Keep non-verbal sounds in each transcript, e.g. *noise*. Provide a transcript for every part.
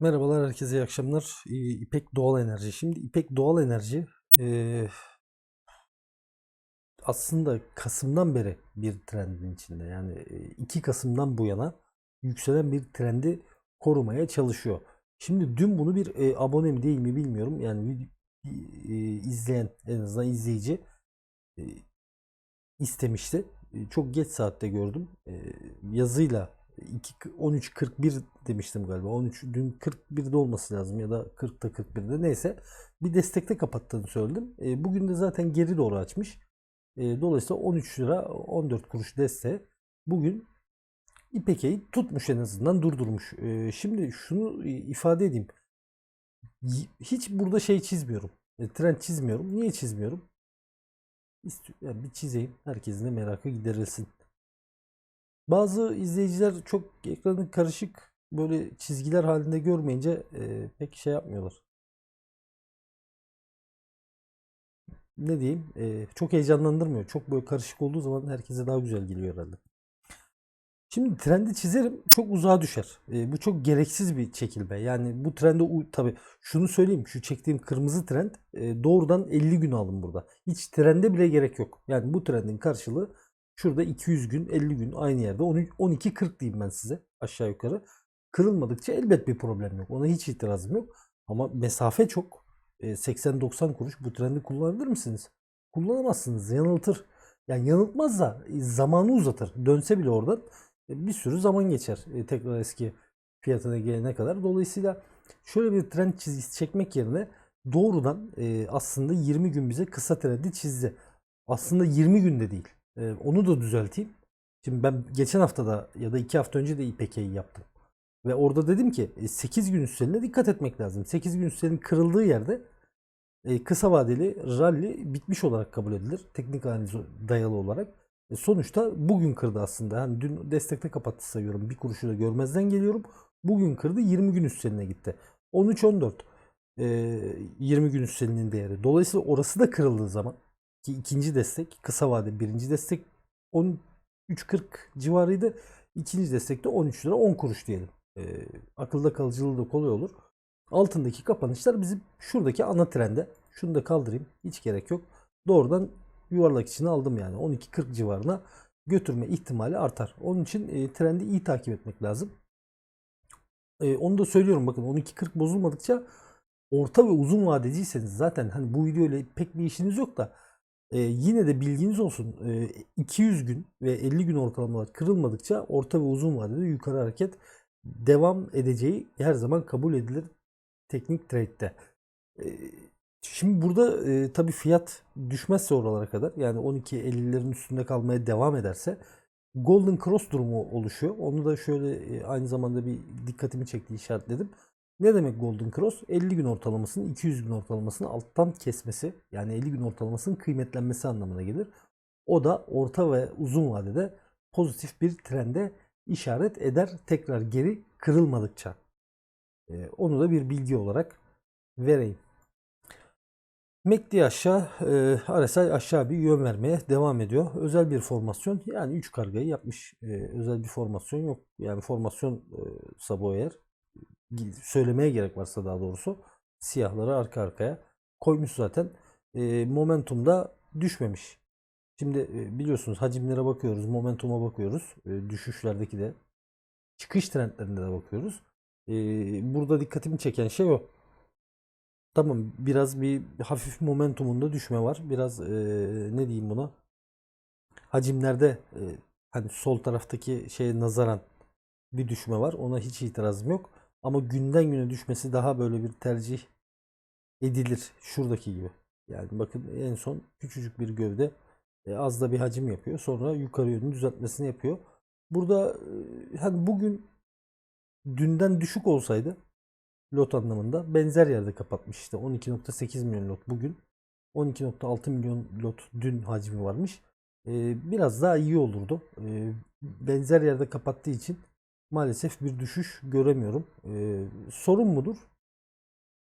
Merhabalar herkese iyi akşamlar. İpek Doğal Enerji. Şimdi İpek Doğal Enerji eee, aslında Kasım'dan beri bir trendin içinde. Yani e, 2 Kasım'dan bu yana yükselen bir trendi korumaya çalışıyor. Şimdi dün bunu bir e, abone mi değil mi bilmiyorum. Yani e, izleyen en azından izleyici e, istemişti. E, Çok geç saatte gördüm. E, Yazıyla 2, 13.41 demiştim galiba. 13 dün 41'de olması lazım ya da 40'ta 41'de neyse bir destekte kapattığını söyledim. E, bugün de zaten geri doğru açmış. E, dolayısıyla 13 lira 14 kuruş desteği bugün İpeke'yi tutmuş en azından durdurmuş. E, şimdi şunu ifade edeyim. Hiç burada şey çizmiyorum. E, trend çizmiyorum. Niye çizmiyorum? Yani bir çizeyim. Herkesin de merakı giderilsin. Bazı izleyiciler çok ekranı karışık böyle çizgiler halinde görmeyince e, pek şey yapmıyorlar. Ne diyeyim? E, çok heyecanlandırmıyor. Çok böyle karışık olduğu zaman herkese daha güzel geliyor herhalde. Şimdi trendi çizerim çok uzağa düşer. E, bu çok gereksiz bir çekilme. Yani bu trende tabii şunu söyleyeyim. Şu çektiğim kırmızı trend e, doğrudan 50 gün aldım burada. Hiç trende bile gerek yok. Yani bu trendin karşılığı şurada 200 gün 50 gün aynı yerde 13 12.40 diyeyim ben size aşağı yukarı. Kırılmadıkça elbet bir problem yok. Ona hiç itirazım yok. Ama mesafe çok. E, 80-90 kuruş bu trendi kullanabilir misiniz? Kullanamazsınız. Yanıltır. Yani yanıltmaz da e, zamanı uzatır. Dönse bile oradan e, bir sürü zaman geçer e, tekrar eski fiyatına gelene kadar. Dolayısıyla şöyle bir trend çizgisi çekmek yerine doğrudan aslında 20 gün bize kısa trendi çizdi. Aslında 20 günde değil. E, onu da düzelteyim. Şimdi ben geçen hafta da ya da 2 hafta önce de İPK'yi yaptım. Ve orada dedim ki e, 8 gün üstlerine dikkat etmek lazım. 8 gün üstlerinin kırıldığı yerde e, kısa vadeli rally bitmiş olarak kabul edilir. Teknik analiz dayalı olarak. E, sonuçta bugün kırdı aslında. Hani dün destekte kapattı sayıyorum. Bir kuruşu da görmezden geliyorum. Bugün kırdı 20 gün üstlerine gitti. 13-14 e, 20 gün üstlerinin değeri. Dolayısıyla orası da kırıldığı zaman ki ikinci destek kısa vade birinci destek 13.40 civarıydı. İkinci destek de 13 lira 10 kuruş diyelim. E, akılda kalıcılığı da kolay olur. Altındaki kapanışlar bizim şuradaki ana trende. Şunu da kaldırayım. Hiç gerek yok. Doğrudan yuvarlak içine aldım yani. 12.40 civarına götürme ihtimali artar. Onun için e, trendi iyi takip etmek lazım. E, onu da söylüyorum bakın 12.40 bozulmadıkça orta ve uzun vadeciyseniz zaten hani bu video ile pek bir işiniz yok da e, yine de bilginiz olsun. E, 200 gün ve 50 gün ortalamalar kırılmadıkça orta ve uzun vadede yukarı hareket devam edeceği her zaman kabul edilir teknik trade'de. E, Şimdi burada e, tabii fiyat düşmezse oralara kadar yani 12.50'lerin üstünde kalmaya devam ederse Golden Cross durumu oluşuyor. Onu da şöyle e, aynı zamanda bir dikkatimi çekti işaretledim. Ne demek Golden Cross? 50 gün ortalamasının 200 gün ortalamasını alttan kesmesi yani 50 gün ortalamasının kıymetlenmesi anlamına gelir. O da orta ve uzun vadede pozitif bir trende işaret eder tekrar geri kırılmadıkça. E, onu da bir bilgi olarak vereyim. MACD aşağı, e, RSI aşağı bir yön vermeye devam ediyor. Özel bir formasyon yani 3 kargayı yapmış. E, özel bir formasyon yok. Yani formasyon e, Sabo eğer söylemeye gerek varsa daha doğrusu siyahları arka arkaya koymuş zaten. E, momentum da düşmemiş. Şimdi biliyorsunuz hacimlere bakıyoruz, momentuma bakıyoruz. Düşüşlerdeki de çıkış trendlerinde de bakıyoruz. Burada dikkatimi çeken şey o. Tamam biraz bir hafif momentumunda düşme var. Biraz ne diyeyim buna? Hacimlerde hani sol taraftaki şeye nazaran bir düşme var. Ona hiç itirazım yok. Ama günden güne düşmesi daha böyle bir tercih edilir. Şuradaki gibi. Yani bakın en son küçücük bir gövde e, az da bir hacim yapıyor. Sonra yukarı yönlü düzeltmesini yapıyor. Burada e, hani bugün dünden düşük olsaydı lot anlamında benzer yerde kapatmış işte 12.8 milyon lot bugün 12.6 milyon lot dün hacmi varmış Ee, biraz daha iyi olurdu Ee, benzer yerde kapattığı için maalesef bir düşüş göremiyorum. Ee, sorun mudur?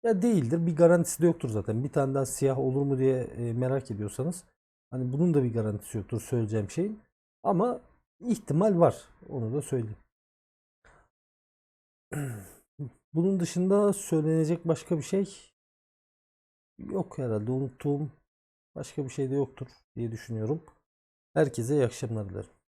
Ya değildir. Bir garantisi de yoktur zaten. Bir tane daha siyah olur mu diye e, merak ediyorsanız hani bunun da bir garantisi yoktur söyleyeceğim şeyin. Ama ihtimal var. Onu da söyleyeyim. *clears throat* Bunun dışında söylenecek başka bir şey yok herhalde. Unuttuğum başka bir şey de yoktur diye düşünüyorum. Herkese iyi akşamlar dilerim.